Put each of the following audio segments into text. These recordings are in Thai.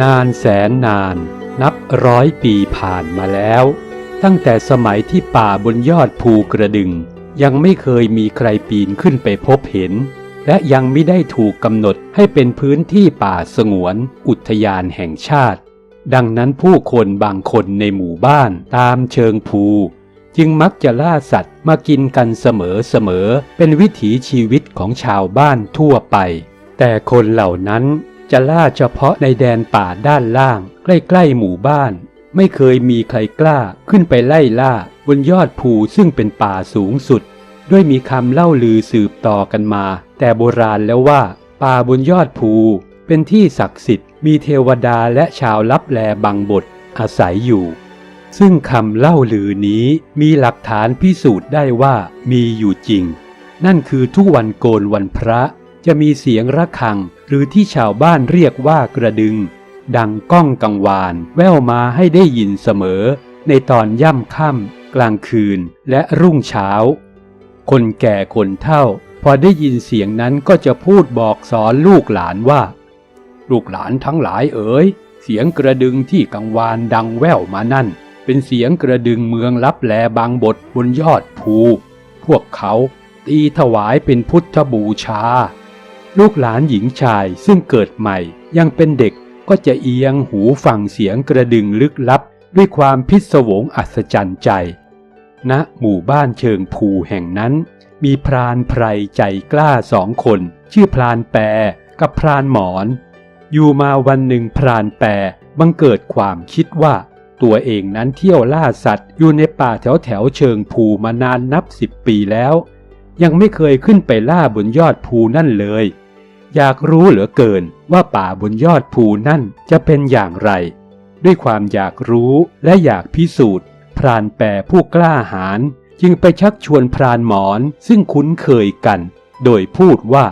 นานแสนนาน นับร้อยปีผ่านมาแล้ว ตั้งแต่สมัยที่ป่าบนยอดภูกระดึง ยังไม่เคยมีใครปีนขึ้นไปพบเห็น และยังไม่ได้ถูกกำหนดให้เป็นพื้นที่ป่าสงวน อุทยานแห่งชาติ ดังนั้นผู้คนบางคนในหมู่บ้านตามเชิงภู จึงมักจะล่าสัตว์มากินกันเสมอๆเป็นวิถีชีวิตของชาวบ้านทั่วไป แต่คนเหล่านั้น จะล่าเฉพาะในแดนป่าด้านล่าง ใกล้ๆหมู่บ้าน ไม่เคยมีใครกล้าขึ้นไปไล่ล่าบนยอดภูซึ่งเป็นป่าสูงสุด ด้วยมีคำเล่าลือสืบต่อกันมา แต่โบราณแล้วว่า ป่าบนยอดภู เป็นที่ศักดิ์สิทธิ์ มีเทวดาและชาวลับแลบังบทอาศัยอยู่ ซึ่งคำเล่าลือนี้มีหลักฐานพิสูจน์ได้ว่ามีอยู่จริง นั่นคือทุกวันโกนวันพระ จะมีเสียงระฆัง หรือที่ชาวบ้านเรียกว่ากระดึง ดังก้องกังวาน แว่วมาให้ได้ยินเสมอ ในตอนย่ำค่ำกลางคืนและรุ่งเช้า คนแก่คนเฒ่า พอได้ยินเสียงนั้นก็จะพูดบอกสอนลูกหลานว่า ลูกหลานทั้งหลายเอ๋ยเสียงกระดึงที่กังวานดังแว่วมานั่น เป็นเสียงกระดึงเมืองลับแลบางบทบนยอดภู พวกเขาตีถวายเป็นพุทธบูชา ลูกหลานหญิงชายซึ่งเกิดใหม่ ยังเป็นเด็กก็จะเอียงหูฟังเสียงกระดึงลึกลับ ด้วยความพิศวงอัศจรรย์ใจณหมู่บ้านเชิงภูแห่งนั้น มีพรานไพรใจกล้าสองคน ชื่อพรานแปรกับพรานหมอน อยู่มาวันหนึ่งพรานแปรบังเกิดความคิดว่า ตัวเองนั้นเที่ยวล่าสัตว์อยู่ในป่าแถวแถวเชิงภูมานานนับสิบปีแล้ว ยังไม่เคยขึ้นไปล่าบนยอดภูนั่นเลย อยากรู้เหลือเกินว่าป่าบนยอดภูนั่นจะเป็นอย่างไร ด้วยความอยากรู้และอยากพิสูจน์ พรานแปรผู้กล้าหาญจึงไปชักชวนพรานหมอนซึ่งคุ้นเคยกัน โดยพูดว่า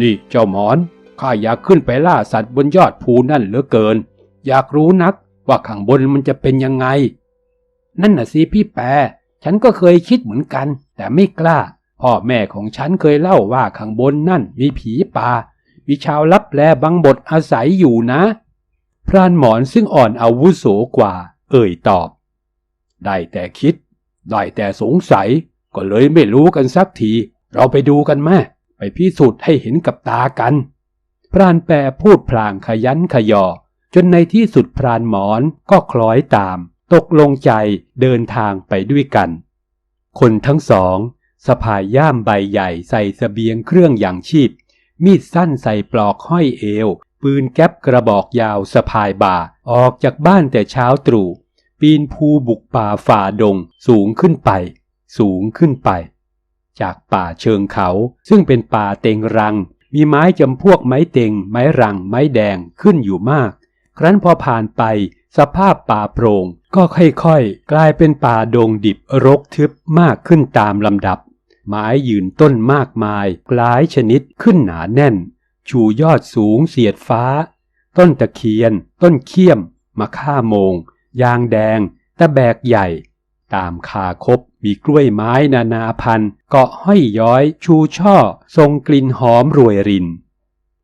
นี่เจ้าหมอนข้าอยากขึ้นไปล่าสัตว์บนยอดภูนั่นเหลือเกิน อยากรู้นักว่าข้างบนมันจะเป็นยังไง นั่นน่ะสิพี่แปรฉันก็เคยคิดเหมือนกัน แต่ไม่กล้า พ่อแม่ของฉันเคยเล่าว่าข้างบนนั่นมีผีป่า มีชาวลับแลบังบทอาศัยอยู่นะ พรานหมอนซึ่งอ่อนอาวุโสกว่า เอ่ยตอบ ได้แต่คิด ได้แต่สงสัย ก็เลยไม่รู้กันสักที เราไปดูกันแม่ไปพิสูจน์ให้เห็นกับตากัน พรานแปรพูดพลางขยันขยอ จนในที่สุดพรานหมอนก็คล้อยตาม ตกลงใจเดินทางไปด้วยกัน คนทั้งสอง สะพายย่ามใบใหญ่ใส่สเสบียงเครื่องอย่างชีพ มีดสั้นใส่ปลอกห้อยเอว ปืนแก๊ปกระบอกยาวสะพายบ่า ออกจากบ้านแต่เช้าตรู่ ปีนภูบุกป่าฝ่าดง สูงขึ้นไป สูงขึ้นไป จากป่าเชิงเขา ซึ่งเป็นป่าเต็งรัง มีไม้จำพวกไม้เต็ง ไม้รัง ไม้แดงขึ้นอยู่มาก ครั้นพอผ่านไปสภาพป่าโปร่งก็ค่อยๆ กลายเป็นป่าดงดิบรกทึบมากขึ้นตามลำดับ ไม้ยืนต้นมากมายหลายชนิดขึ้นหนาแน่น ชูยอดสูงเสียดฟ้า ต้นตะเคียน ต้นเขี้ยม มะค่าโมง ยางแดง ตะแบกใหญ่ ตามคาคบมีกล้วยไม้นานาพันธุ์เกาะห้อยย้อย ชูช่อ ทรงกลิ่นหอมรวยริน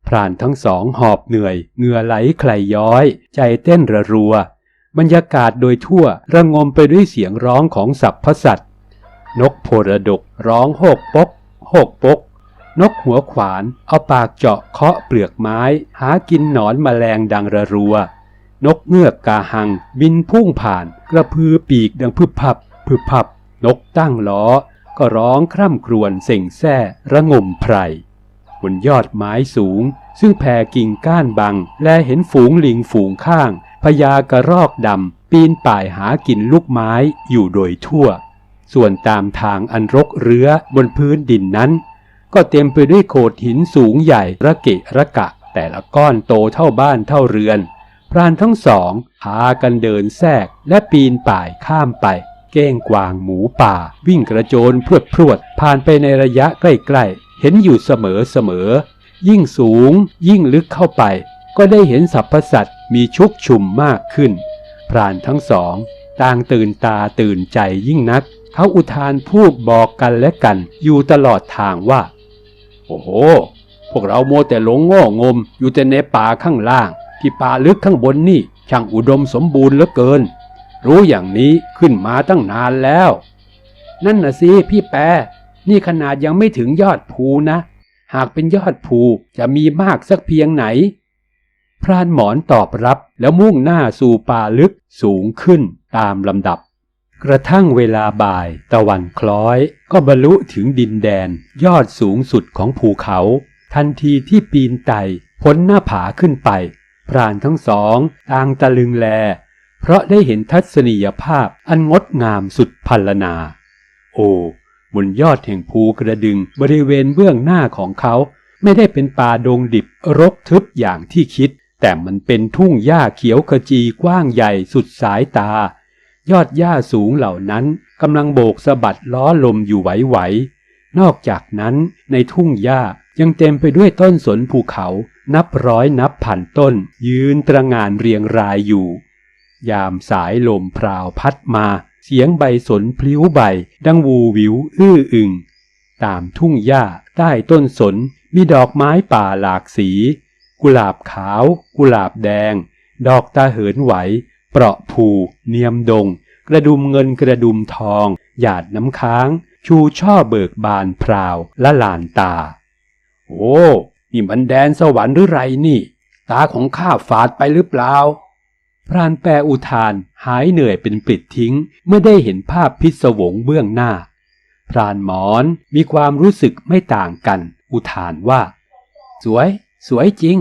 พรานทั้งสองหอบเหนื่อยเหงื่อไหลใครย้อย ใจเต้นระรัว บรรยากาศโดยทั่วระงมไปด้วยเสียงร้องของสัพพสัตว์ นกโพระดกร้องโหกปกโหกปก นกหัวขวานเอาปากเจาะเคาะเปลือกไม้ หากินหนอนแมลงดังระรัว นกเงือกกาหังบินพุ่งผ่าน กระพือปีกดังพึบพับพึบพับ นกตั้งล้อ ก็ร้องคร่ำครวญเส่งแซ่ระงมไพรบนยอดไม้สูง ซึ่งแผ่กิ่งก้านบัง และเห็นฝูงลิงฝูงข้างพญากระรอกดำปีนป่ายหากินลูกไม้อยู่โดยทั่ว ส่วนตามทางอันรกเรื้อบนพื้นดินนั้น ก็เต็มไปด้วยโขดหินสูงใหญ่ระเกะระกะ แต่ละก้อนโตเท่าบ้านเท่าเรือน พรานทั้งสองพากันเดินแทรกและปีนป่ายข้ามไป เก้งกวางหมูป่า วิ่งกระโจนพรวดพรวดผ่านไปในระยะใกล้ๆ เห็นอยู่เสมอเสมอ ยิ่งสูง ยิ่งลึกเข้าไป ก็ได้เห็นสรรพสัตว์มีชุกชุมมากขึ้น พรานทั้งสองต่างตื่นตาตื่นใจยิ่งนัก เขาอุทานพูดบอกกันและกันอยู่ตลอดทางว่า โอ้โห พวกเราโมแต่หลงโง่งม อยู่แต่ในป่าข้างล่าง ที่ป่าลึกข้างบนนี่ช่างอุดมสมบูรณ์เหลือเกิน รู้อย่างนี้ขึ้นมาตั้งนานแล้ว นั่นน่ะสิพี่แปรนี่ขนาดยังไม่ถึงยอดภูนะ หากเป็นยอดภูจะมีมากสักเพียงไหน พรานหมอนตอบรับแล้วมุ่งหน้าสู่ป่าลึกสูงขึ้นตามลำดับ กระทั่งเวลาบ่ายตะวันคล้อย ก็บรรลุถึงดินแดน ยอดสูงสุดของภูเขา ทันทีที่ปีนไต่พ้นหน้าผาขึ้นไป พรานทั้งสองต่างตะลึงแล เพราะได้เห็นทัศนียภาพอันงดงามสุดพัลนา โอ้บนยอดแห่งภูกระดึงบริเวณเบื้องหน้าของเขา ไม่ได้เป็นป่าดงดิบรกทึบอย่างที่คิด แต่มันเป็นทุ่งหญ้าเขียวขจีกว้างใหญ่สุดสายตา ยอดหญ้าสูงเหล่านั้นกำลังโบกสะบัดล้อลมอยู่ไหวๆนอกจากนั้นในทุ่งหญ้ายังเต็มไปด้วยต้นสนภูเขานับร้อยนับพันต้น ยืนตระงานเรียงรายอยู่ ยามสายลมพราวพัดมา เสียงใบสนพลิ้วใบ ดังวูวิวอื้ออึง ตามทุ่งหญ้าใต้ต้นสนมีดอกไม้ป่าหลากสี กุหลาบขาว กุหลาบแดง ดอกตาเหินไหว เปราะภูเนียมดง กระดุมเงินกระดุมทอง หยาดน้ำค้าง ชูช่อเบิกบานพราวละลานตา โอ้นี่มันแดนสวรรค์หรือไรนี่ ตาของข้าฝาดไปหรือเปล่า พรานแปรอุทานหายเหนื่อยเป็นปลิดทิ้ง เมื่อได้เห็นภาพพิศวงเบื้องหน้า พรานหมอนมีความรู้สึกไม่ต่างกัน อุทานว่า สวย สวยจริง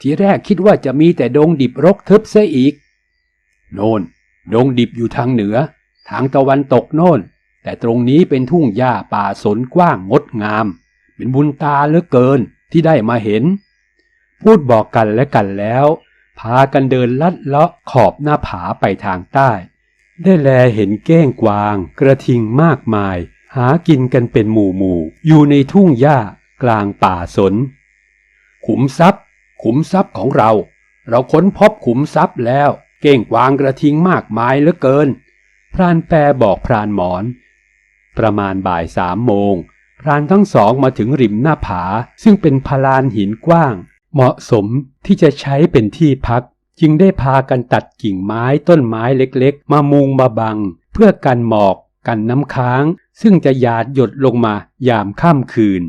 ทีแรกคิดว่าจะมีแต่ดงดิบรกทึบเสียอีก โน่นดงดิบอยู่ทางเหนือ ทางตะวันตกโน่น แต่ตรงนี้เป็นทุ่งหญ้าป่าสนกว้างงดงาม เป็นบุญตาเหลือเกินที่ได้มาเห็น พูดบอกกันและกันแล้ว พากันเดินลัดเลาะขอบหน้าผาไปทางใต้ ได้แลเห็นเก้งกวาง กระทิงมากมาย หากินกันเป็นหมู่หมู่อยู่ในทุ่งหญ้ากลางป่าสน ขุมทรัพย์ ขุมทรัพย์ของเรา เราค้นพบขุมทรัพย์แล้ว เก้งกวางกระทิงมากมายเหลือเกิน พรานแปรบอกพรานหมอน ประมาณบ่ายสามโมง พรานทั้งสองมาถึงริมหน้าผา ซึ่งเป็นพลานหินกว้าง เหมาะสมที่จะใช้เป็นที่พัก จึงได้พากันตัดกิ่งไม้ต้นไม้เล็กๆ มามุงมาบัง เพื่อกันหมอก กันน้ำค้าง ซึ่งจะหยาดหยดลงมายามค่ำคืน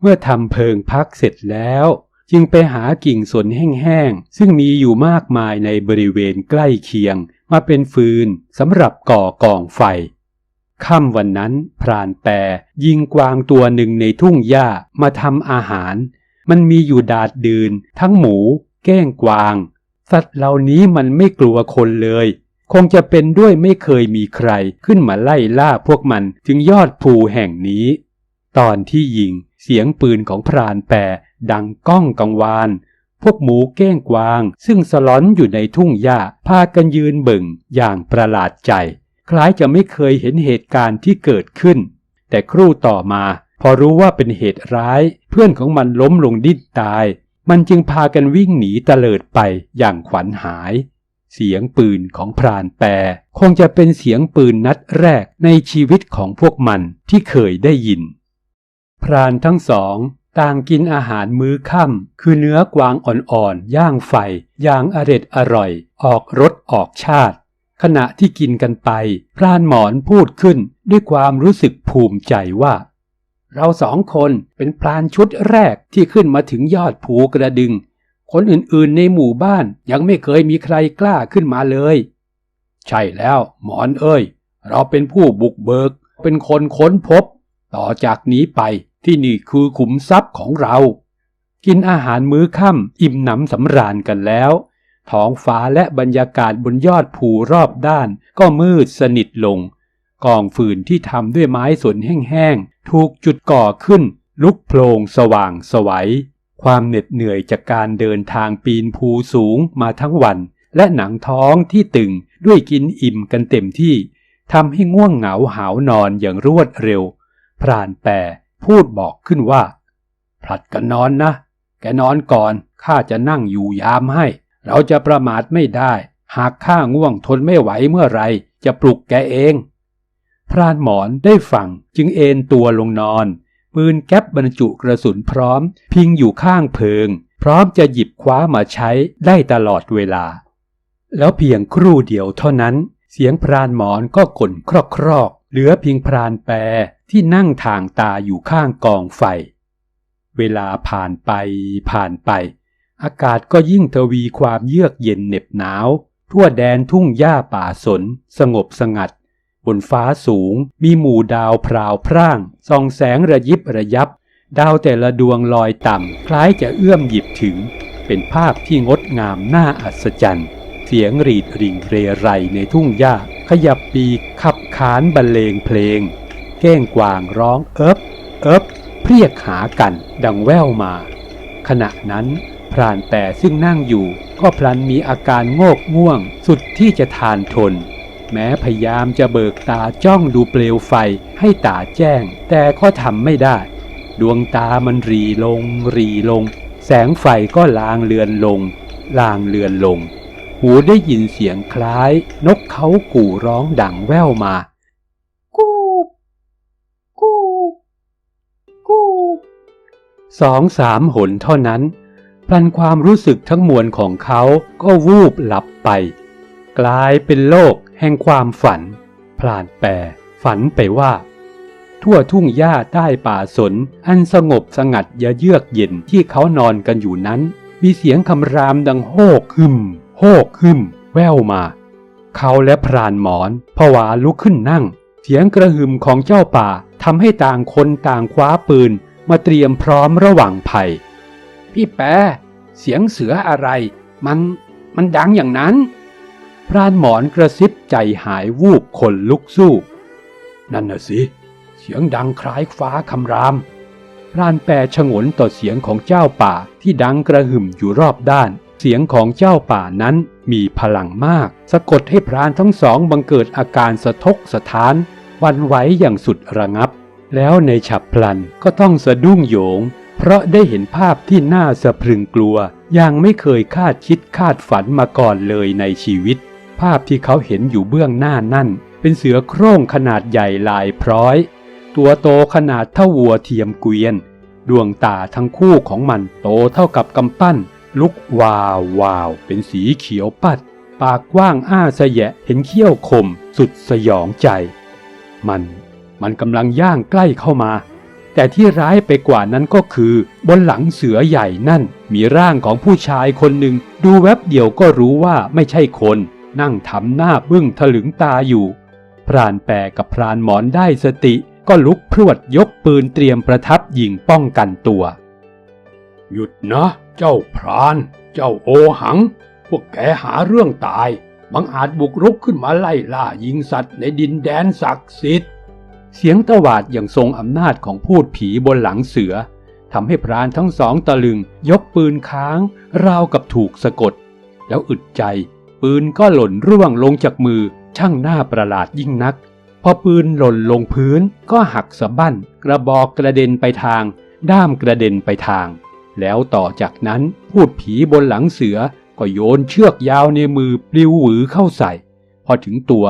เมื่อทำเพิงพักเสร็จแล้ว จึงไปหากิ่งสนแห้งๆ ซึ่งมีอยู่มากมายในบริเวณใกล้เคียง มาเป็นฟืนสำหรับก่อกองไฟค่ำวันนั้นพรานแปรยิงกวางตัวหนึ่งในทุ่งหญ้ามาทำอาหาร มันมีอยู่ดาดดืน ทั้งหมู แก้งกวาง สัตว์เหล่านี้มันไม่กลัวคนเลย คงจะเป็นด้วยไม่เคยมีใครขึ้นมาไล่ล่าพวกมันถึงยอดภูแห่งนี้ ตอนที่ยิงเสียงปืนของพรานแปร ดังก้องกังวาน พวกหมูเก้งกวาง ซึ่งสลอนอยู่ในทุ่งหญ้าพากันยืนเบิ่งอย่างประหลาดใจ คล้ายจะไม่เคยเห็นเหตุการณ์ที่เกิดขึ้น แต่ครู่ต่อมา พอรู้ว่าเป็นเหตุร้าย เพื่อนของมันล้มลงดิ้นตาย มันจึงพากันวิ่งหนีเตลิดไปอย่างขวัญหายเสียงปืนของพรานแปรคงจะเป็นเสียงปืนนัดแรกในชีวิตของพวกมันที่เคยได้ยิน พรานทั้งสอง ต่างกินอาหารมื้อค่ำคือเนื้อกวางอ่อนๆย่างไฟอย่างอร็ดอร่อย ออกรสออกชาติ ขณะที่กินกันไป พรานหมอนพูดขึ้นด้วยความรู้สึกภูมิใจว่า เราสองคนเป็นพรานชุดแรกที่ขึ้นมาถึงยอดภูกระดึง คนอื่นๆในหมู่บ้านยังไม่เคยมีใครกล้าขึ้นมาเลย ใช่แล้วหมอนเอ้ย เราเป็นผู้บุกเบิก เป็นคนค้นพบ ต่อจากนี้ไป ที่นี่คือขุมทรัพย์ของเรา กินอาหารมื้อค่ำอิ่มหนำสำราญกันแล้ว ท้องฟ้าและบรรยากาศบนยอดภูรอบด้านก็มืดสนิทลง กองฟืนที่ทำด้วยไม้สนแห้งๆ ถูกจุดก่อขึ้น ลุกโพลงสว่างสวัย ความเหน็ดเหนื่อยจากการเดินทางปีนภูสูงมาทั้งวัน และหนังท้องที่ตึงด้วยกินอิ่มกันเต็มที่ทำให้ง่วงเหงาหาวนอนอย่างรวดเร็ว พรานแปร พูดบอกขึ้นว่า ผลัดกันนอนนะ แกนอนก่อนข้าจะนั่งอยู่ยามให้ เราจะประมาทไม่ได้ หากข้าง่วงทนไม่ไหวเมื่อไรจะปลุกแกเอง พรานหมอนได้ฟังจึงเอนตัวลงนอน ปืนแก๊ปบรรจุกระสุนพร้อม พิงอยู่ข้างเพิง พร้อมจะหยิบคว้ามาใช้ได้ตลอดเวลา แล้วเพียงครู่เดียวเท่านั้น เสียงพรานหมอนก็กลนครอกครอกๆเหลือเพียงพรานแปร ที่นั่งทางตาอยู่ข้างกองไฟ เวลาผ่านไปผ่านไป อากาศก็ยิ่งทวีความเยือกเย็นเหน็บหนาว ทั่วแดนทุ่งหญ้าป่าสน สงบสงัด บนฟ้าสูงมีหมู่ดาวพราวพร่าง ส่องแสงระยิบระยับ ดาวแต่ละดวงลอยต่ำ คล้ายจะเอื้อมหยิบถึง เป็นภาพที่งดงามน่าอัศจรรย์ เสียงรีดริ่งเรไรในทุ่งหญ้า ขยับปีขับขานบรรเลงเพลง เก้งกวางร้องเอิบเอิบเพรียกหากันดังแว่วมา ขณะนั้นพรานแต่ซึ่งนั่งอยู่ก็พลันมีอาการโงกง่วงสุดที่จะทานทน แม้พยายามจะเบิกตาจ้องดูเปลวไฟให้ตาแจ้ง แต่ก็ทำไม่ได้ ดวงตามันรีลง รีลง แสงไฟก็ลางเลือนลง ลางเลือนลง หูได้ยินเสียงคล้าย นกเขากู่ร้องดังแว่วมา สองสามหนเท่านั้น พลันความรู้สึกทั้งมวลของเขาก็วูบหลับไป กลายเป็นโลกแห่งความฝันพลานแปรฝันไปว่า ทั่วทุ่งหญ้าใต้ป่าสน อันสงบสงัดยะเยือกเย็นที่เขานอนกันอยู่นั้น มีเสียงคำรามดังโฮกหึมโฮกหึมแว่วมา เขาและพรานหมอนผวาลุกขึ้นนั่ง เสียงกระหึ่มของเจ้าป่าทำให้ต่างคนต่างคว้าปืน มาเตรียมพร้อมระหว่างภัย พี่แปรเสียงเสืออะไร มันมันดังอย่างนั้น พรานหมอนกระซิบใจหายวูบคนลุกสู้ นั่นน่ะสิ เสียงดังคล้ายฟ้าคำราม พรานแปรฉงนต่อเสียงของเจ้าป่าที่ดังกระหึ่มอยู่รอบด้าน เสียงของเจ้าป่านั้นมีพลังมาก สะกดให้พรานทั้งสองบังเกิดอาการสะทกสะท้านวันไหวอย่างสุดระงับ แล้วในฉับพลันก็ต้องสะดุ้งโยง เพราะได้เห็นภาพที่น่าสะพรึงกลัวอย่างไม่เคยคาดคิดคาดฝันมาก่อนเลยในชีวิต ภาพที่เขาเห็นอยู่เบื้องหน้านั่น เป็นเสือโคร่งขนาดใหญ่ลายพร้อย ตัวโตขนาดเท่าวัวเทียมเกวียน ดวงตาทั้งคู่ของมันโตเท่ากับกำปั้น ลุกวาววาว เป็นสีเขียวปัด ปากกว้างอ้าสะแยะเห็นเขี้ยวคมสุดสยองใจ มัน มันกำลังย่างใกล้เข้ามา แต่ที่ร้ายไปกว่านั้นก็คือ บนหลังเสือใหญ่นั่น มีร่างของผู้ชายคนหนึ่ง ดูแวบเดียวก็รู้ว่าไม่ใช่คน นั่งทำหน้าบึ้งถลึงตาอยู่ พรานแปรกับพรานหมอนได้สติ ก็ลุกพรวดยกปืนเตรียมประทับยิงป้องกันตัว หยุดนะ เจ้าพราน เจ้าโอหัง พวกแกหาเรื่องตายบังอาจบุกรุกขึ้นมาไล่ล่ายิงสัตว์ในดินแดนศักดิ์สิทธิ์ เสียงตวาดอย่างทรงอำนาจของพูดผีบนหลังเสือทำให้พรานทั้งสองตะลึงยกปืนค้าง ราวกับถูกสะกด แล้วอึดใจ ปืนก็หล่นร่วงลงจากมือช่างหน้าประหลาดยิ่งนัก พอปืนหล่นลงพื้นก็หักสะบั้น กระบอกกระเด็นไปทาง ด้ามกระเด็นไปทาง แล้วต่อจากนั้นพูดผีบนหลังเสือก็โยนเชือกยาวในมือปลิวหวือเข้าใส่ พอถึงตัว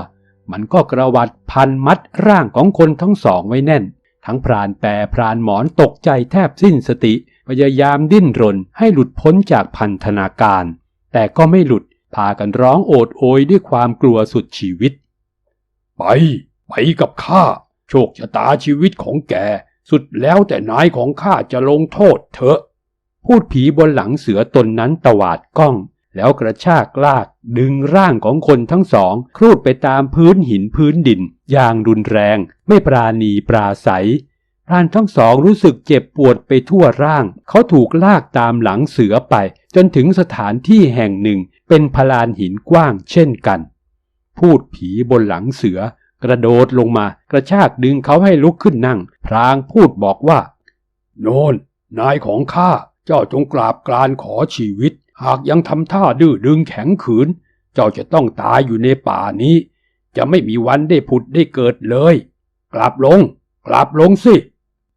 มันก็กระวัดพันมัดร่างของคนทั้งสองไว้แน่น ทั้งพรานแปรพรานหมอนตกใจแทบสิ้นสติ พยายามดิ้นรนให้หลุดพ้นจากพันธนาการ แต่ก็ไม่หลุด พากันร้องโอดโอยด้วยความกลัวสุดชีวิต ไป ไปกับข้า โชคชะตาชีวิตของแก สุดแล้วแต่นายของข้าจะลงโทษเถอะ พูดผีบนหลังเสือตนนั้นตวาดกล้อง แล้วกระชากลากดึงร่างของคนทั้งสอง ครูดไปตามพื้นหินพื้นดิน อย่างรุนแรง ไม่ปราณีปราศัยพรานทั้งสองรู้สึกเจ็บปวดไปทั่วร่าง เขาถูกลากตามหลังเสือไป จนถึงสถานที่แห่งหนึ่ง เป็นพลานหินกว้างเช่นกัน พูดผีบนหลังเสือ กระโดดลงมากระชากดึงเขาให้ลุกขึ้นนั่ง พรางพูดบอกว่า โนนนายของข้า เจ้าจงกราบกรานขอชีวิต หากยังทำท่าดื้อดึงแข็งขืน เจ้าจะต้องตายอยู่ในป่านี้ จะไม่มีวันได้ผุดได้เกิดเลย กลับลง กลับลงสิ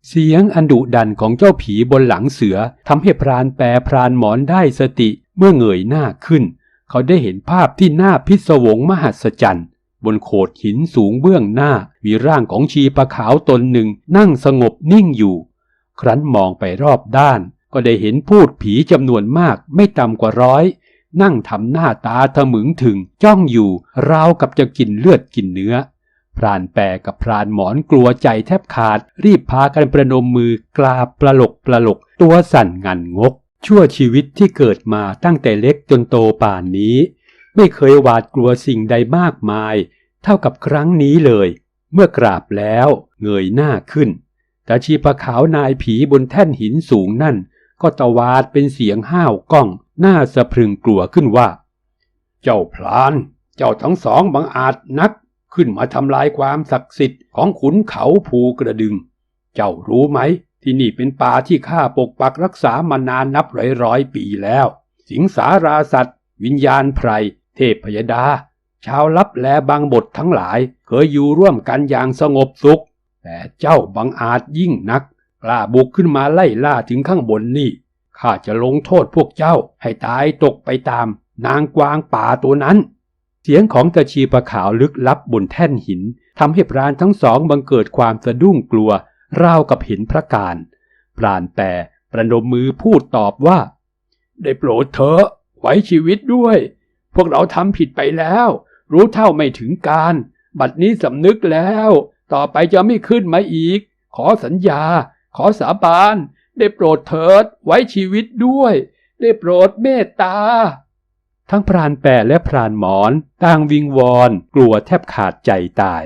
เสียงอันดุดันของเจ้าผีบนหลังเสือทำให้พรานแปรพรานหมอนได้สติเมื่อเงยหน้าขึ้น เขาได้เห็นภาพที่น่าพิศวงมหัศจรรย์บนโขดหินสูงเบื้องหน้า มีร่างของชีปะขาวตนหนึ่งนั่งสงบนิ่งอยู่ ครั้นมองไปรอบด้าน ก็ได้เห็นพูดผีจำนวนมากไม่ต่ำกว่าร้อย นั่งทำหน้าตาทะมึงถึงจ้องอยู่ ราวกับจะกินเลือดกินเนื้อ พรานแปรกับพรานหมอนกลัวใจแทบขาด รีบพากันประนมมือกราบประหลกประหลก ตัวสั่นงันงก ชั่วชีวิตที่เกิดมาตั้งแต่เล็กจนโตป่านนี้ ไม่เคยหวาดกลัวสิ่งใดมากมาย เท่ากับครั้งนี้เลย เมื่อกราบแล้ว เงยหน้าขึ้นตาชีปะขาว นายผีบนแท่นหินสูงนั่น ก็ตวาดเป็นเสียงห้าวก้อง หน้าสะพรึงกลัวขึ้นว่า เจ้าพลาน เจ้าทั้งสองบังอาจนักขึ้นมาทำลายความศักดิ์สิทธิ์ของขุนเขาภูกระดึง เจ้ารู้ไหม ที่นี่เป็นป่าที่ข้าปกปักรักษามานานนับร้อยร้อยปีแล้ว สิงสาราสัตว์ วิญญาณไพร เทพพยดา ชาวลับแลบางบททั้งหลาย เคยอยู่ร่วมกันอย่างสงบสุข แต่เจ้าบังอาจยิ่งนัก กล้าบุกขึ้นมาไล่ล่าถึงข้างบนนี่ ข้าจะลงโทษพวกเจ้าให้ตายตกไปตาม นางกวางป่าตัวนั้น เสียงของตะชีประขาวลึกลับบนแท่นหินทำให้พรานทั้งสองบังเกิดความสะดุ้งกลัว ราวกับเห็นพระการพรานแต่ประนมมือพูดตอบว่า ได้โปรดเถอะไว้ชีวิตด้วย พวกเราทำผิดไปแล้ว รู้เท่าไม่ถึงการ บัดนี้สำนึกแล้ว ต่อไปจะไม่ขึ้นมาอีก ขอสัญญา ขอสาบาน ได้โปรดเถิดไว้ชีวิตด้วย ได้โปรดเมตตา ทั้งพรานแปะและพรานหมอนต่างวิงวอนกลัวแทบขาดใจตาย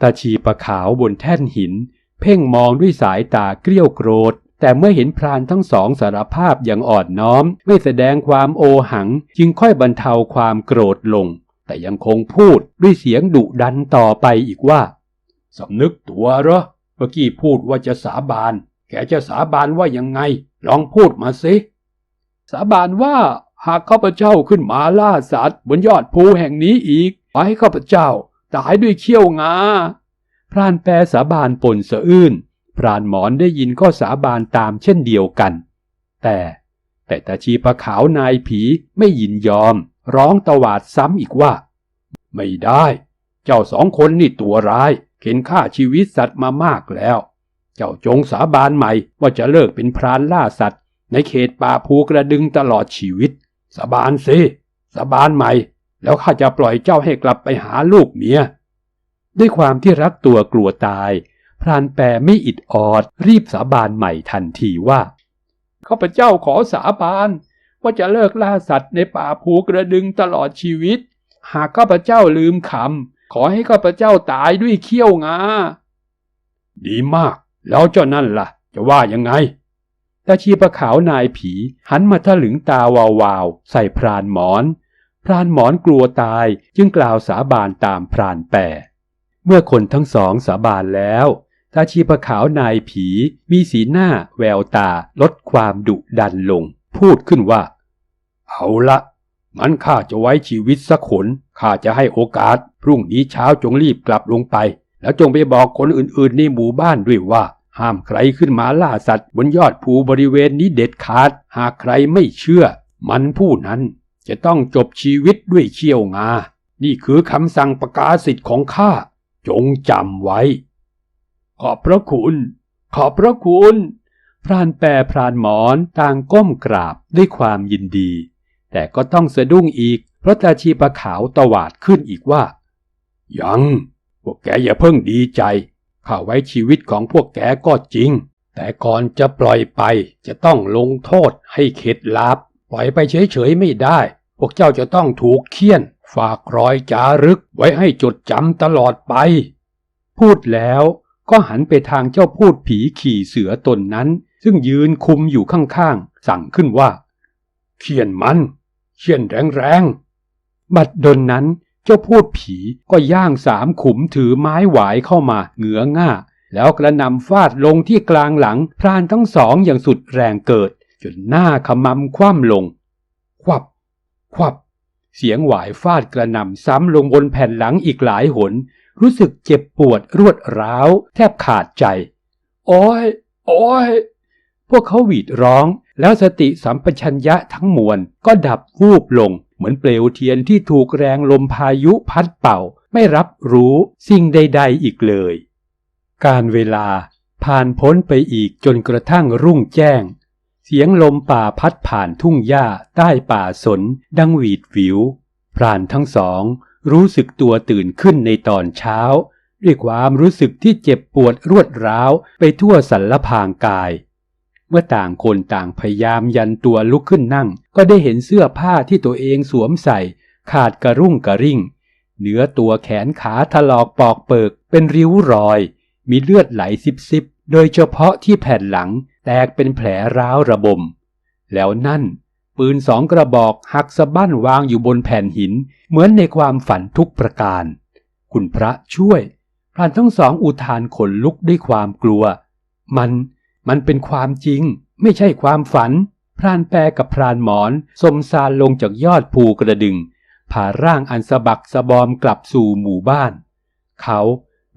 ตาชีประขาวบนแท่นหิน เพ่งมองด้วยสายตาเกลี้ยวโกรธ แต่เมื่อเห็นพรานทั้งสองสารภาพอย่างอ่อนน้อม ไม่แสดงความโอหัง จึงค่อยบรรเทาความโกรธลง แต่ยังคงพูดด้วยเสียงดุดันต่อไปอีกว่าสำนึกตัวเหรอ เมื่อกี้พูดว่าจะสาบาน แกจะสาบานว่ายังไง ลองพูดมาสิ สาบานว่าหากข้าพเจ้าขึ้นมาล่าสัตว์บนยอดภูแห่งนี้อีกขอให้ข้าพเจ้าตายด้วยเขี้ยวงา พรานแปรสาบานปนสะอื้น พรานหมอนได้ยินก็สาบานตามเช่นเดียวกัน แต่แต่ตาชีปะขาวนายผีไม่ยินยอม ร้องตวาดซ้ำอีกว่า ไม่ได้ เจ้าสองคนนี่ตัวร้าย เข็นฆ่าชีวิตสัตว์มามากแล้ว เจ้าจงสาบานใหม่ว่าจะเลิกเป็นพรานล่าสัตว์ ในเขตป่าภูกระดึงตลอดชีวิต สาบานสิสาบานใหม่ แล้วข้าจะปล่อยเจ้าให้กลับไปหาลูกเมีย ด้วยความที่รักตัวกลัวตาย พรานแปรไม่อิดออด รีบสาบานใหม่ทันทีว่าข้าพเจ้าขอสาบานว่าจะเลิกล่าสัตว์ในป่าภูกระดึงตลอดชีวิต หากข้าพเจ้าลืมคำ ขอให้ข้าพเจ้าตายด้วยเขี้ยวงา ดีมาก แล้วเจ้านั่นล่ะ จะว่ายังไงตาชีปะขาวนายผี หันมาทะลึงตาวาวๆใส่พรานหมอน พรานหมอนกลัวตายจึงกล่าวสาบานตามพรานแปรเมื่อคนทั้งสองสาบานแล้วตาชีปะขาวนายผีมีสีหน้าแววตาลดความดุดันลง พูดขึ้นว่า เอาละ งั้นข้าจะไว้ชีวิตสักคนข้าจะให้โอกาส พรุ่งนี้เช้าจงรีบกลับลงไป แล้วจงไปบอกคนอื่นๆในหมู่บ้านด้วยว่า ห้ามใครขึ้นมาล่าสัตว์บนยอดภูบริเวณนี้เด็ดขาด หากใครไม่เชื่อ มันผู้นั้นจะต้องจบชีวิตด้วยเขี้ยวงา นี่คือคำสั่งประกาศสิทธิ์ของข้า จงจำไว้ ขอบพระคุณ ขอบพระคุณ พรานแปรพรานหมอนต่างก้มกราบด้วยความยินดี แต่ก็ต้องสะดุ้งอีก เพราะตาชีปะขาวตวาดขึ้นอีกว่า ยังพวกแกอย่าเพิ่งดีใจข้าไว้ชีวิตของพวกแกก็จริง แต่ก่อนจะปล่อยไปจะต้องลงโทษให้เข็ดลาบปล่อยไปเฉยๆไม่ได้ พวกเจ้าจะต้องถูกเคี่ยน ฝากรอยจารึกไว้ให้จดจำตลอดไป พูดแล้วก็หันไปทางเจ้าพูดผีขี่เสือตนนั้น ซึ่งยืนคุมอยู่ข้างๆ สั่งขึ้นว่าเขียนมัน เขียนแรงๆ บัดดลนั้นเจ้าพูดผีก็ย่างสามขุมถือไม้หวายเข้ามาเหงือง่า แล้วกระนำฟาดลงที่กลางหลังพรานทั้งสองอย่างสุดแรงเกิด จนหน้าขมำคว่ำลง ควับ ควับ เสียงหวายฟาดกระนำซ้ำลงบนแผ่นหลังอีกหลายหน รู้สึกเจ็บปวดรวดร้าว แทบขาดใจ โอ้ย โอ้ย พวกเขาหวีดร้อง แล้วสติสัมปชัญญะทั้งมวลก็ดับวูบลง เหมือนเปลวเทียนที่ถูกแรงลมพายุพัดเป่า ไม่รับรู้สิ่งใด ๆ อีกเลย การเวลาผ่านพ้นไปอีกจนกระทั่งรุ่งแจ้ง เสียงลมป่าพัดผ่านทุ่งหญ้าใต้ป่าสน ดังหวีดวิว พรานทั้งสอง รู้สึกตัวตื่นขึ้นในตอนเช้า ด้วยความรู้สึกที่เจ็บปวดรวดร้าวไปทั่วสันละพางกาย เมื่อต่างคนต่างพยายามยันตัวลุกขึ้นนั่ง ก็ได้เห็นเสื้อผ้าที่ตัวเองสวมใส่ ขาดกระรุ่งกระริ่ง เนื้อตัวแขนขาถลอกปอกเปิกเป็นริ้วรอย มีเลือดไหลซิบๆ โดยเฉพาะที่แผ่นหลังแตกเป็นแผลร้าวระบม แล้วนั่น ปืนสองกระบอกหักสะบั้นวางอยู่บนแผ่นหิน เหมือนในความฝันทุกประการ คุณพระช่วยพรานทั้งสองอุทานขนลุกด้วยความกลัว มัน มันเป็นความจริง ไม่ใช่ความฝัน พรานแปรกับพรานหมอนสมซานลงจากยอดภูกระดึงพาร่างอันสะบักสะบอมกลับสู่หมู่บ้าน เขา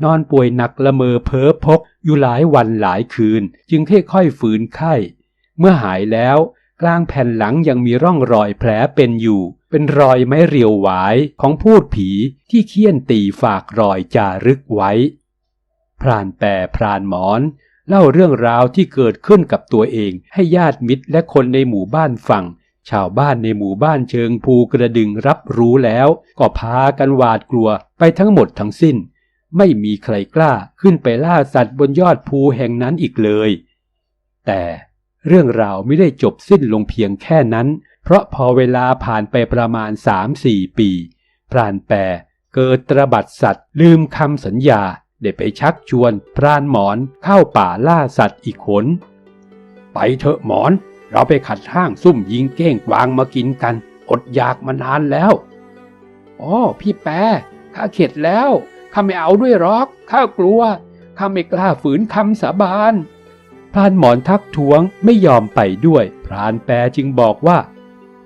นอนป่วยหนักละเมอเพ้อพกอยู่หลายวันหลายคืน จึงค่อยๆฝืนไข้ เมื่อหายแล้วกลางแผ่นหลังยังมีร่องรอยแผลเป็นอยู่ เป็นรอยไม้เรียวหวายของพูดผีที่เคี่ยนตีฝากรอยจารึกไว้ พรานแปรพรานหมอน เล่าเรื่องราวที่เกิดขึ้นกับตัวเอง ให้ญาติมิตรและคนในหมู่บ้านฟัง ชาวบ้านในหมู่บ้านเชิงภูกระดึงรับรู้แล้ว ก็พากันหวาดกลัวไปทั้งหมดทั้งสิ้น ไม่มีใครกล้าขึ้นไปล่าสัตว์บนยอดภูแห่งนั้นอีกเลย แต่เรื่องราวไม่ได้จบสิ้นลงเพียงแค่นั้น เพราะพอเวลาผ่านไปประมาณ 3-4 ปี พรานแปรเกิดตระบัดสัตว์ลืมคำสัญญา ได้ไปชักชวนพรานหมอนเข้าป่าล่าสัตว์อีกขน ไปเถอะหมอน เราไปขัดห้างซุ่มยิงเก้งกวางมากินกัน อดอยากมานานแล้ว อ๋อพี่แปรข้าเข็ดแล้ว ข้าไม่เอาด้วยหรอกข้ากลัว ข้าไม่กล้าฝืนคำสาบานพรานหมอนทักท้วงไม่ยอมไปด้วย พรานแปรจึงบอกว่า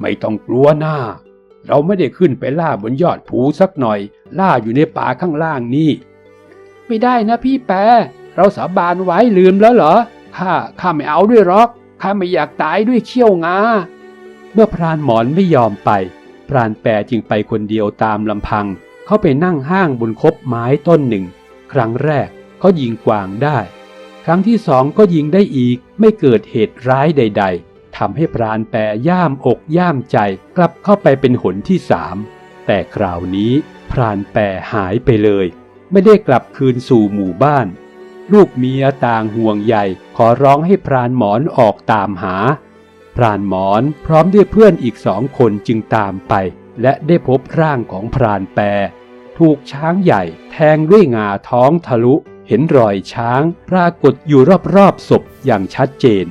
ไม่ต้องกลัวหน้า เราไม่ได้ขึ้นไปล่าบนยอดภูสักหน่อย ล่าอยู่ในป่าข้างล่างนี่ ไม่ได้นะพี่แปรเราสาบานไว้ลืมแล้วเหรอข้าข้าไม่เอาด้วยหรอกข้าไม่อยากตายด้วยเขี้ยวงา เมื่อพรานหมอนไม่ยอมไป พรานแปรจึงไปคนเดียวตามลำพัง เขาไปนั่งห้างบนคบไม้ต้นหนึ่ง ครั้งแรกเขายิงกวางได้ ครั้งที่สองก็ยิงได้อีกไม่เกิดเหตุร้ายใด ๆทำให้พรานแปรย่ามอกย่ามใจกลับเข้าไปเป็นหนที่สามแต่คราวนี้พรานแปรหายไปเลย ไม่ได้กลับคืนสู่หมู่บ้าน ลูกเมียต่างห่วงใยขอร้องให้พรานหมอนออกตามหา พรานหมอนพร้อมด้วยเพื่อนอีกสองคนจึงตามไป และได้พบร่างของพรานแปรถูกช้างใหญ่แทงด้วยงาท้องทะลุเห็นรอยช้างปรากฏอยู่รอบๆศพอย่างชัดเจน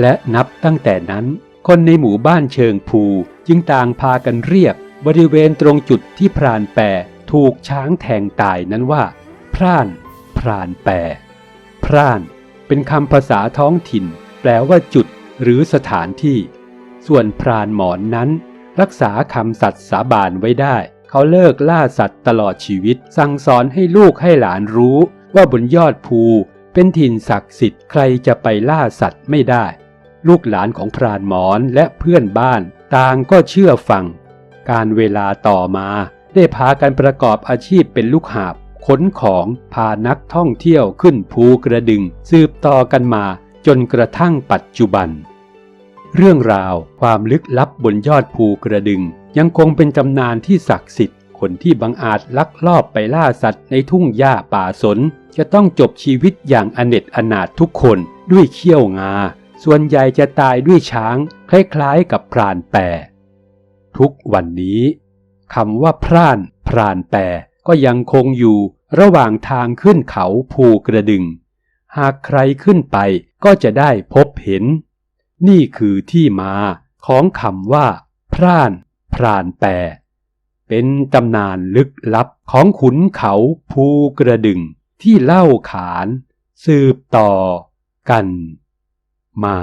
และนับตั้งแต่นั้น คนในหมู่บ้านเชิงภูจึงต่างพากันเรียกบริเวณตรงจุดที่พรานแปร ถูกช้างแทงตายนั้นว่า พร่าน พรานแปรพร่าน เป็นคำภาษาท้องถิ่น แปลว่าจุด หรือสถานที่ ส่วนพรานหมอนนั้น รักษาคำสัตย์สาบานไว้ได้ เขาเลิกล่าสัตว์ตลอดชีวิต สั่งสอนให้ลูกให้หลานรู้ ว่าบนยอดภู เป็นถิ่นศักดิ์สิทธิ์ใครจะไปล่าสัตว์ไม่ได้ ลูกหลานของพรานหมอนและเพื่อนบ้าน ต่างก็เชื่อฟัง การเวลาต่อมา ได้พากันประกอบอาชีพเป็นลูกหาบขนของพานักท่องเที่ยวขึ้นภูกระดึง สืบต่อกันมาจนกระทั่งปัจจุบัน เรื่องราวความลึกลับบนยอดภูกระดึง ยังคงเป็นตำนานที่ศักดิ์สิทธิ์ คนที่บังอาจลักลอบไปล่าสัตว์ในทุ่งหญ้าป่าสน จะต้องจบชีวิตอย่างอเนจอนาถทุกคนด้วยเขี้ยวงา ส่วนใหญ่จะตายด้วยช้าง คล้ายๆกับพรานแปรทุกวันนี้ คำว่าพร่าน พรานแปรก็ยังคงอยู่ระหว่างทางขึ้นเขาภูกระดึง หากใครขึ้นไปก็จะได้พบเห็น นี่คือที่มาของคำว่า พร่าน พรานแปรเป็นตำนานลึกลับของขุนเขาภูกระดึงที่เล่าขาน สืบต่อกันมา